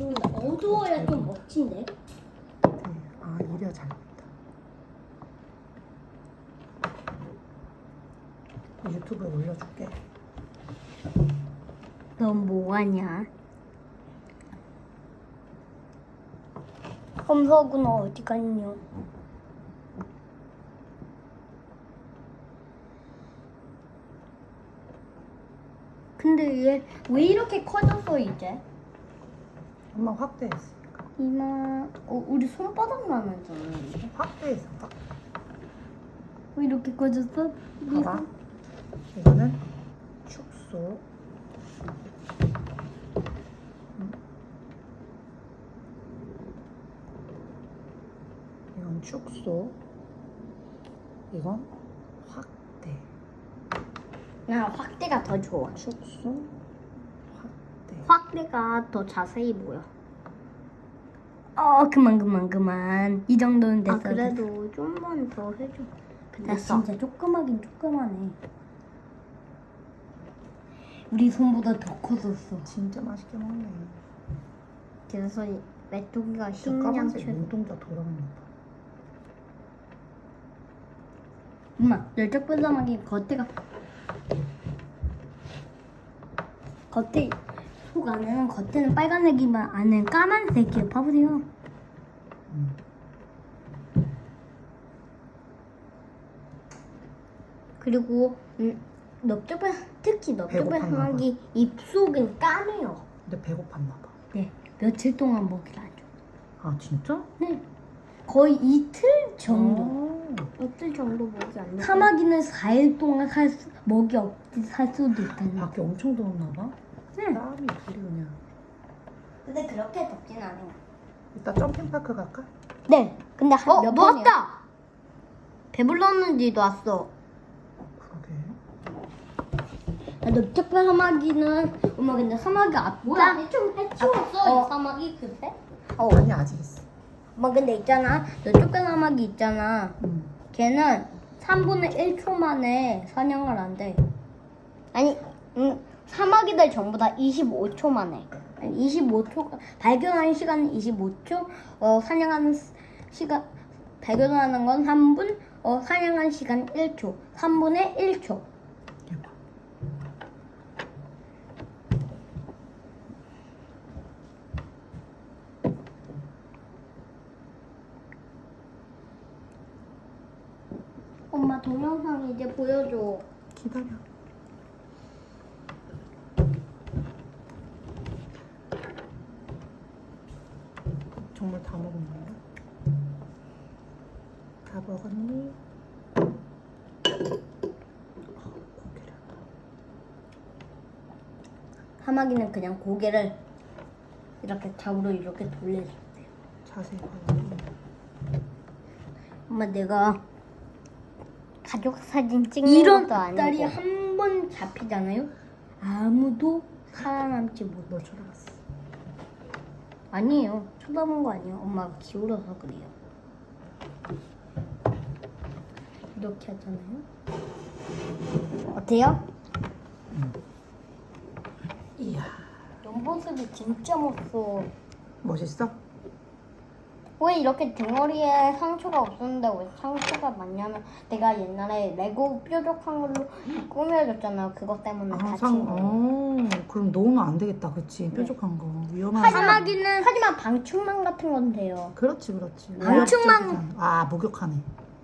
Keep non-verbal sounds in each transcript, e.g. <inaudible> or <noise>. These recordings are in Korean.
아쉬운데 어두워야 좀 멋진데. 네. 아 이래야 잘 나온다. 유튜브에 올려줄게. 넌 뭐하냐? 험석은 어디 갔냐? 근데 얘 왜 이렇게 커졌어 이제? 엄마 확대했으니까. 이마, 어, 우리 손바닥만 하잖아 이제. 확대했어. 확. 왜 이렇게? 우리 봐봐. 손- 이거는 축소. 음. 이건 축소. 이건 확대. 나 확대가 더 좋아. 축소. 확대. 확대가 더 자세히 보여. 어 그만 그만 그만 이 정도는 됐어. 아 그래도 좀만 더 해줘. 나 됐어. 진짜 조그마긴 조그마네. 우리 손보다 더 커졌어. 진짜 맛있게 먹네. 그래서 메뚜기가 저흰 까만색 양초. 눈동자 돌아가는 거 봐. 엄마 열적 분사하기 겉에가 겉에 속 안에는 겉에는 빨간색이면 안에는 까만색이에요. 봐보세요. 음. 그리고 음, 넓적분 특히 넓적분 배고팠나 봐. 사마귀 입속은 까매요. 근데 배고팠나 봐. 네 며칠 동안 먹이를 안 줘. 아 진짜? 네 거의 이틀 정도. 오. 이틀 정도 먹이 안 돼. 사마귀는 4일 동안 살 수, 먹이 없이 살 수도 있다는 거. 밖에 엄청 더웠나 봐. 응. 땀이 불이 그냥. 근데 그렇게 덥진 않아요. 이따 점핑파크 갈까? 네. 근데 한 어 몇 번이야? 먹었다. 배불렀는지도 왔어. 그러게. 넓적분 사마귀는 엄마 근데 사마귀 앞다 뭐야? 대충 해치웠어 어. 이 사막이 그때? 어. 아니 아직 있어. 엄마 근데 있잖아 넓적분 사마귀 있잖아 음. 걔는 3분의 1초 만에 사냥을 한대 아니 음, 사마귀들 전부 다 25초 만에 아니 25초 발견하는 시간은 25초 어 사냥하는 시- 시간 발견하는 건 3분 어 사냥하는 시간 1초 3분의 1초 대박. 엄마 동영상 이제 보여줘 기다려. 정말 다 먹은 건가? 다 먹었니? 어, 고기를. 사마귀는 그냥 고개를 이렇게 잡으로 이렇게 돌려줘 자세히 봐. 엄마 내가 가족 사진 찍는 이런 것도 아니고. 딸이 한 번 잡히잖아요. 아무도 살아남지 못. 너 쳐다봤어. 아니에요. 쳐다본 거 아니에요. 엄마가 기울어서 그래요. 이렇게 하잖아요. 어때요? 이야. 연보습이 진짜 멋있어. 멋있어? 왜 이렇게 등어리에 상처가 없었는데 왜 상처가 많냐면 내가 옛날에 레고 뾰족한 걸로 꾸며줬잖아요. 그것 때문에 아, 다친 상, 거예요. 어, 그럼 놓으면 안 되겠다. 그치? 뾰족한 거. 위험한 거. 사마귀는 하지만 방충망 같은 건 돼요. 그렇지, 그렇지. 방충망. 위협적이잖아. 아, 목욕하네.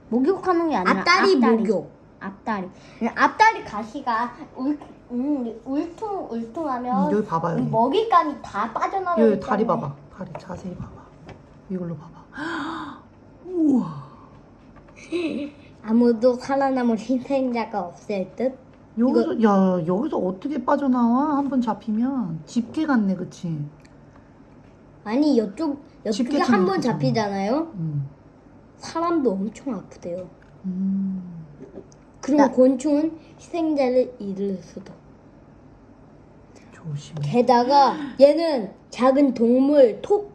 목욕하는 게 아니라 앞다리 목욕. 앞다리. 앞다리 가시가 울, 음, 울퉁 울퉁하면 음, 여기 봐봐, 여기. 먹이감이 다 빠져나가기 여기 다리 때문에. 봐봐. 다리 자세히 봐봐. 이걸로 봐봐. 우와. 아무도 살아남을 희생자가 없을 듯. 여기서, 야, 여기서 어떻게 빠져나와? 한 번 잡히면. 집게 같네, 그치? 아니 이쪽 집게 이쪽에 치는 한번 거잖아. 잡히잖아요. 음. 사람도 엄청 아프대요. 음. 그리고 나- 곤충은 희생자를 잃을 수도. 조심해. 게다가 얘는 작은 동물 토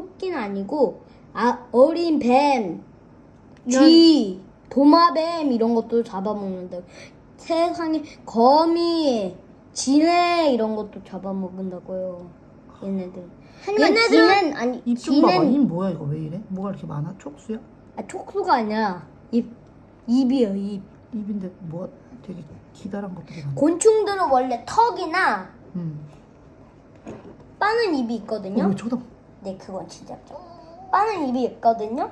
토끼는 아니고 아 어린 뱀, 쥐, 도마뱀 이런 것도 잡아먹는다. 세상에 거미, 진해 이런 것도 잡아먹는다고요. 얘네들. 하지만 얘네들은- 쥐는 아니 입좀 봐봐. 입 뭐야 이거 왜 이래? 뭐가 이렇게 많아? 촉수야? 아, 촉수가 아니라 입 입이요 입. 입인데 뭐가 되게 기다란 것들이 많아. 곤충들은 원래 턱이나 음. 빠는 입이 어, 있거든요. 왜 쳐다? 네, 그건 진짜 죠 빠는 입이 있거든요.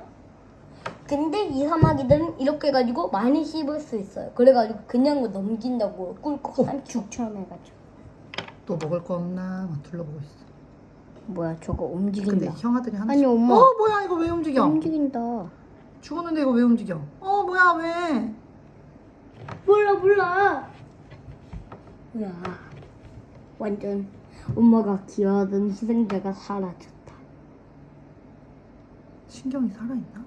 근데 이 사마귀들은 이렇게 해가지고 많이 씹을 수 있어요. 그래가지고 그냥 넘긴다고 꿀꺽 삼축처럼 해가지고. 또 먹을 거 없나? 막 둘러보고 있어. 뭐야 저거 근데 움직인다. 형아들이 하나씩. 아니, 엄마. 어 뭐야 이거 왜 움직여? 움직인다. 죽었는데 이거 왜 움직여? 어 뭐야 왜? 몰라 몰라. 야 완전 엄마가 기어하던 희생자가 사라졌다. 신경이 살아있나?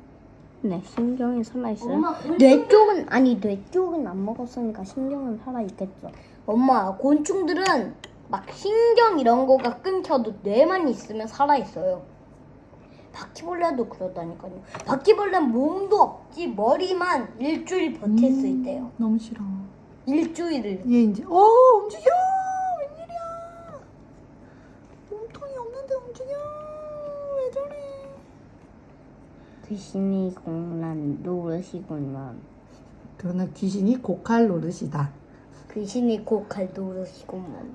네 신경이 살아있어요. 엄마, 뇌 쪽은 아니 뇌 쪽은 안 먹었으니까 신경은 살아있겠죠. 엄마 곤충들은 막 신경 이런 거가 끊겨도 뇌만 있으면 살아있어요. 바퀴벌레도 그러다니까요. 바퀴벌레는 몸도 없지 머리만 일주일 버틸 수 있대요. 너무 싫어. 일주일을. 얘 이제 어 움직여 웬일이야? 몸통이 없는데 움직여 왜 저래? 귀신이 공란 노릇이구만. 그거는 귀신이 고칼 노릇이다. 귀신이 고칼 노릇이구만.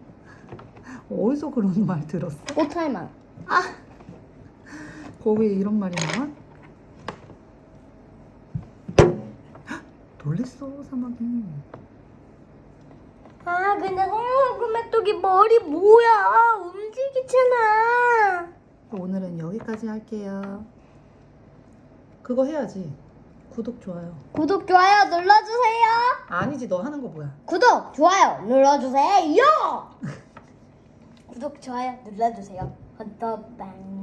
어디서 그런 <laughs> 말 들었어? 꽃할망. 거기에 이런 말이 나와? 헉, 놀랬어 사막이. 아 근데 성모그 메뚜기 머리 뭐야? 움직이잖아. 오늘은 여기까지 할게요. 그거 해야지. 구독 좋아요. 구독 좋아요 눌러주세요. 아니지 너 하는 거 뭐야? 구독 좋아요 눌러주세요. <laughs> 구독 좋아요 눌러주세요. 헌터방